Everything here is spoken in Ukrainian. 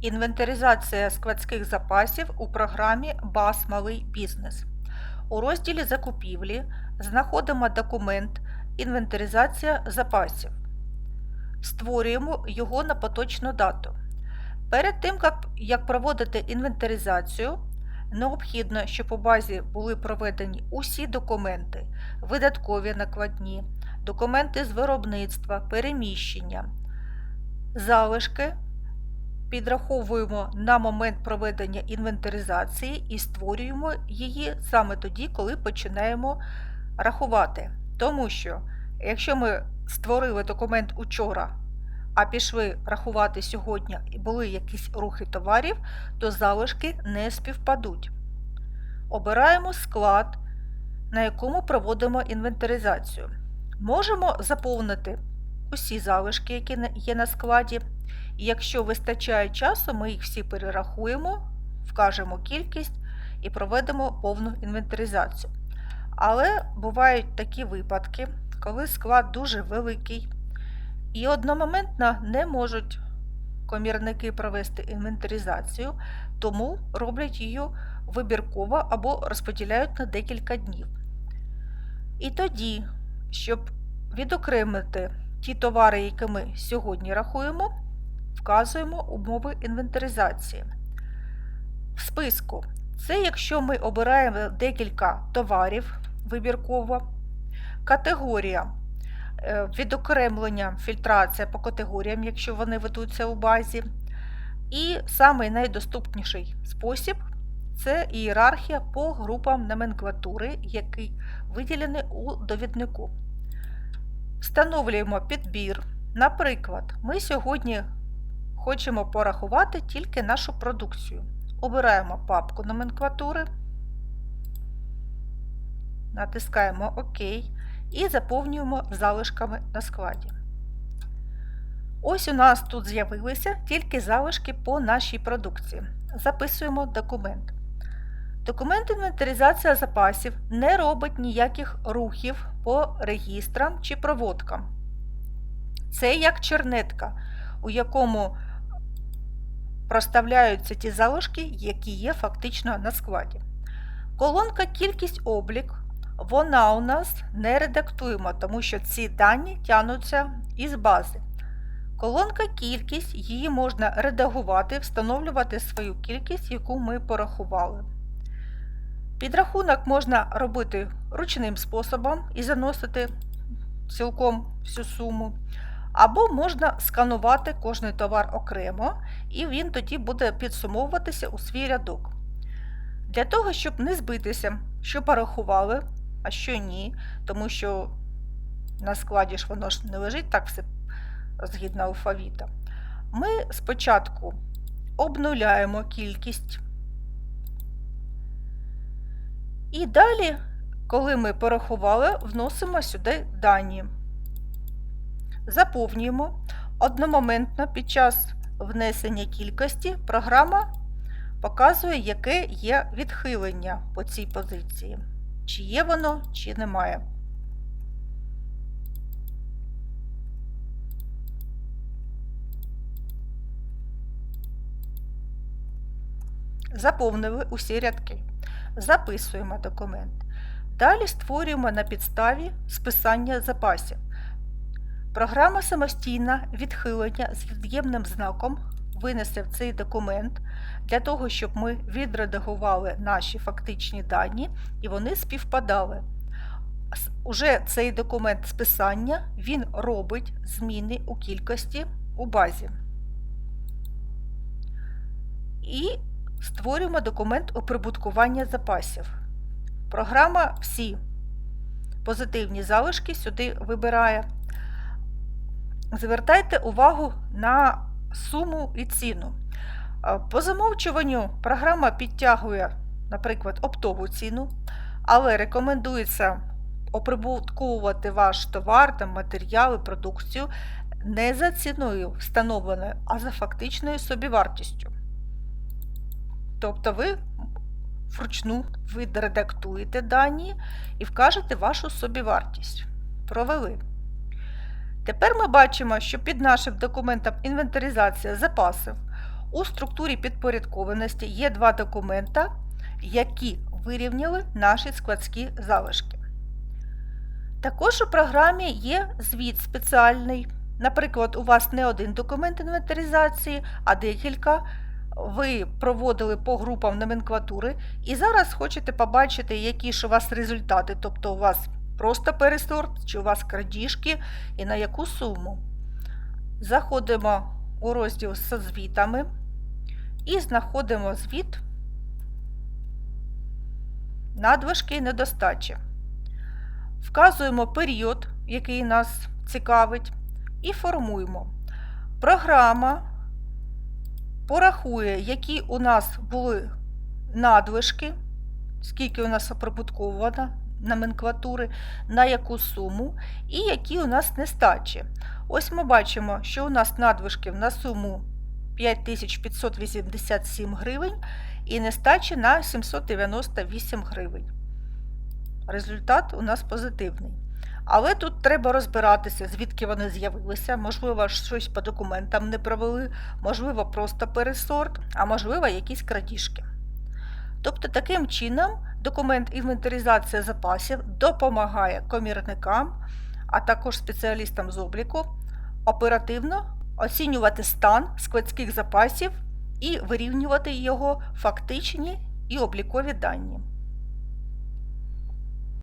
Інвентаризація складських запасів у програмі БАС Малий бізнес. У розділі Закупівлі знаходимо документ Інвентаризація запасів. Створюємо його на поточну дату. Перед тим, як- проводити інвентаризацію, необхідно, щоб у базі були проведені усі документи, видаткові накладні, документи з виробництва, переміщення, залишки підраховуємо на момент проведення інвентаризації і створюємо її саме тоді, коли починаємо рахувати. Тому що, якщо ми створили документ учора, а пішли рахувати сьогодні і були якісь рухи товарів, то залишки не співпадуть. Обираємо склад, на якому проводимо інвентаризацію. Можемо заповнити усі залишки, які є на складі. І якщо вистачає часу, ми їх всі перерахуємо, вкажемо кількість і проведемо повну інвентаризацію. Але бувають такі випадки, коли склад дуже великий і одномоментно не можуть комірники провести інвентаризацію, тому роблять її вибірково або розподіляють на декілька днів. І тоді, щоб відокремити ті товари, які ми сьогодні рахуємо, вказуємо умови інвентаризації. В списку це якщо ми обираємо декілька товарів вибірково, категорія е, відокремлення, фільтрація по категоріям, якщо вони ведуться у базі. І самий найдоступніший спосіб це ієрархія по групам номенклатури, який виділений у довіднику. Встановлюємо підбір. Наприклад, ми сьогодні хочемо порахувати тільки нашу продукцію. Обираємо папку номенклатури, натискаємо ОК і заповнюємо залишками на складі. Ось у нас тут з'явилися тільки залишки по нашій продукції. Записуємо документ. Документ інвентаризація запасів не робить ніяких рухів по регістрам чи проводкам. Це як чернетка, у якому проставляються ті залишки, які є фактично на складі. Колонка Кількість облік, вона у нас не редактуємо, тому що ці дані тягнуться із бази. Колонка кількість, її можна редагувати, встановлювати свою кількість, яку ми порахували. Підрахунок можна робити ручним способом і заносити цілком всю суму. Або можна сканувати кожний товар окремо, і він тоді буде підсумовуватися у свій рядок. Для того, щоб не збитися, що порахували, а що ні, тому що на складі ж воно ж не лежить так все згідно алфавіта, ми спочатку обнуляємо кількість. І далі, коли ми порахували, вносимо сюди дані. Заповнюємо. Одномоментно під час внесення кількості програма показує, яке є відхилення по цій позиції. Чи є воно, чи немає. Заповнили усі рядки. Записуємо документ. Далі створюємо на підставі списання запасів. Програма самостійна відхилення з від'ємним знаком винесе в цей документ для того, щоб ми відредагували наші фактичні дані і вони співпадали. Уже цей документ списання він робить зміни у кількості у базі. І створюємо документ оприбуткування запасів. Програма всі позитивні залишки сюди вибирає. Звертайте увагу на суму і ціну. По замовчуванню програма підтягує, наприклад, оптову ціну, але рекомендується оприбутковувати ваш товар, там, матеріали, продукцію не за ціною встановленою, а за фактичною собівартістю. Тобто ви вручну відредактуєте дані і вкажете вашу собівартість. Провели. Тепер ми бачимо, що під нашим документом інвентаризація запасів У структурі підпорядкованості є два документа, які вирівняли наші складські залишки. Також у програмі є звіт спеціальний. Наприклад, у вас не один документ інвентаризації, а декілька. Ви проводили по групам номенклатури і зараз хочете побачити, які ж у вас результати, тобто у вас просто пересорт, чи у вас крадіжки і на яку суму. Заходимо у розділ з звітами і знаходимо звіт надвижки і недостачі. Вказуємо період, який нас цікавить, і формуємо. Програма порахує, які у нас були надлишки, скільки у нас оприбутковано номенклатури, на яку суму, і які у нас нестачі. Ось ми бачимо, що у нас надвишків на суму 5587 гривень і нестачі на 798 гривень. Результат у нас позитивний. Але тут треба розбиратися, звідки вони з'явилися. Можливо, щось по документам не провели, можливо, просто пересорт, а можливо, якісь крадіжки. Тобто, таким чином, документ інвентаризація запасів допомагає комірникам, а також спеціалістам з обліку оперативно оцінювати стан складських запасів і вирівнювати його фактичні і облікові дані.